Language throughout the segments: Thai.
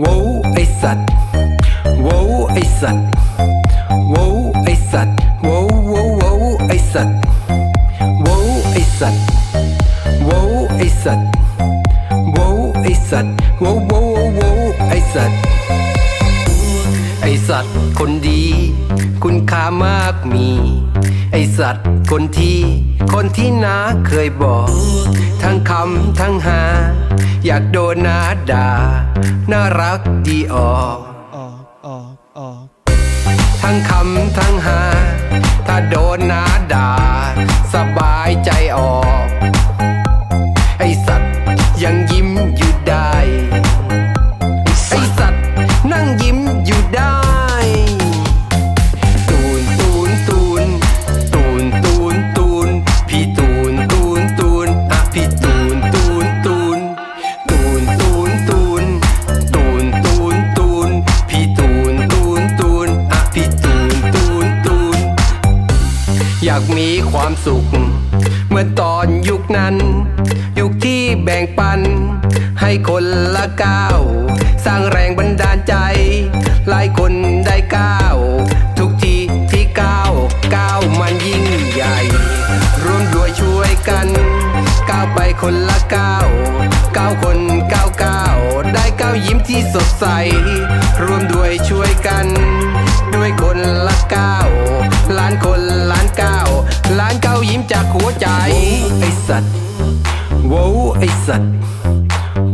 โว้วไอสัตว์โว้วไอสัตว์โว้ไอสัตว์โว้วโว้วโว้วไอสัตว์โว้ไอสัตว์โว้ไอสัตว์โว้ไอสัตว์โว้วโว้วโว้วโว้วไอสัตว์ไอสัตว์คนดี คุณค่ามากมี ไอสัตว์คนที่คนที่นาเคยบอก ทั้งคำทั้งหา อยากโดนนาด่า น่ารักดีออกออกออกออกทั้งคำทั้งหา ถ้าโดนนาด่าสบายากมีความสุข เหมือนตอนยุคนั้น ยุคที่แบ่งปัน ให้คนละก้าว สร้างแรงบันดาลใจ หลายคนได้ก้าว ทุกทีที่ก้าวก้าวมันยิ่งใหญ่ ร่วมด้วยช่วยกันก้าวไปคนละก้าวก้าวคนก้าวก้าวได้ก้าวยิ้มที่สดใส ร่วมด้วยช่วยกัน ด้วยคนละก้าวล้านคนล้าน สัตว์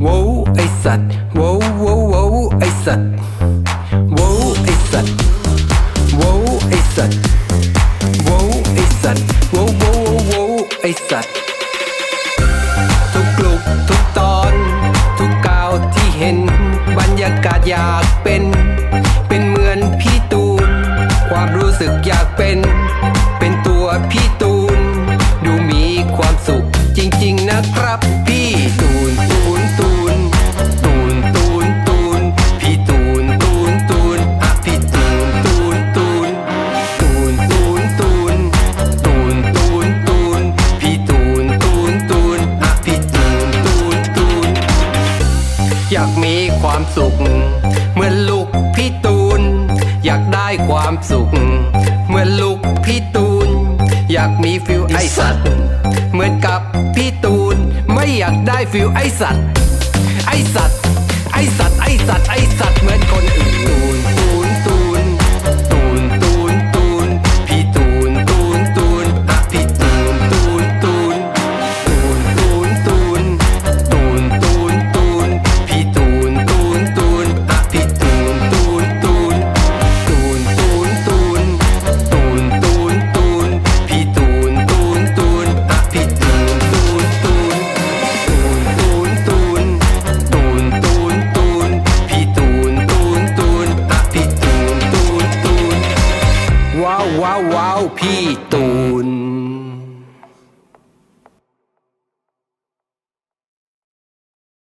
โว้วไอสัตว์โว้วโว้วโว้วไอสัตว์โว้วไอสัตว์โว้วไอสัตว์โว้วไอสัตว์โว้วโว้วโว้วไอสัตว์ทุกกลุกทุกตอน ทุกก้าวที่เห็น บรรยากาศอยากเป็น เป็นเหมือนพี่ตูน ความรู้สึกอยากเป็น มีความสุข เหมือนลูกพี่ตูน อยากได้ความสุข เหมือนลูกพี่ตูน อยากมีฟิลไอสัตว์ เหมือนกับพี่ตูน ไม่อยากได้ฟิลไอสัตว์ ไอสัตว์ ไอสัตว์ ไอสัตว์ ไอสัตว์ เหมือนคนอื่น